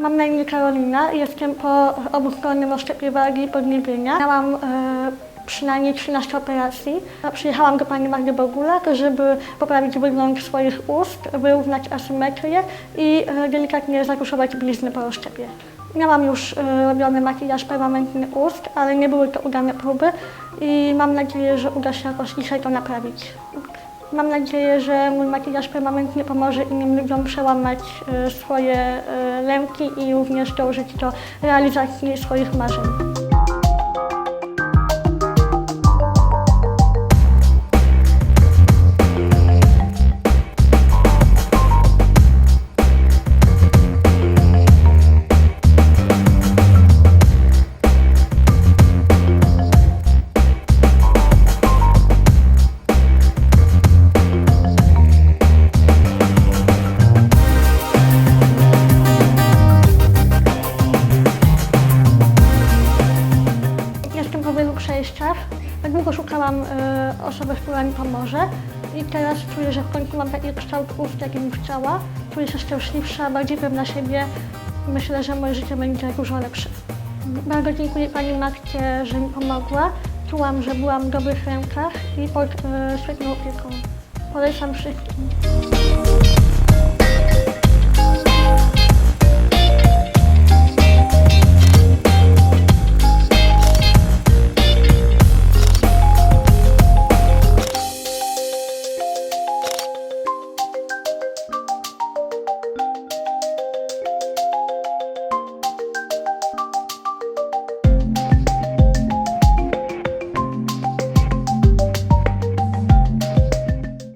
Mam na imię Karolina jestem po obustronnym oszczepie wargi i podniebienia. Miałam e, przynajmniej 13 operacji. Przyjechałam do pani Magdy Bogulak, żeby poprawić wygląd swoich ust, wyrównać asymetrię i e, delikatnie zatuszować blizny po oszczepie. Miałam już e, robiony makijaż permanentny ust, ale nie były to udane próby i mam nadzieję, że uda się jakoś dzisiaj to naprawić. Mam nadzieję, że mój makijaż permanentnie pomoże innym ludziom przełamać e, swoje e, lęki i również dążyć do realizacji swoich marzeń. Przejściach. Tak długo szukałam e, osoby, która mi pomoże i teraz czuję, że w końcu mam taki kształt ust, jaki bym chciała. Czuję się szczęśliwsza, bardziej pewna siebie. Myślę, że moje życie będzie dużo lepsze. Bardzo dziękuję Pani Magdzie, że mi pomogła. Czułam, że byłam w dobrych rękach i pod e, świetną opieką. Polecam wszystkim.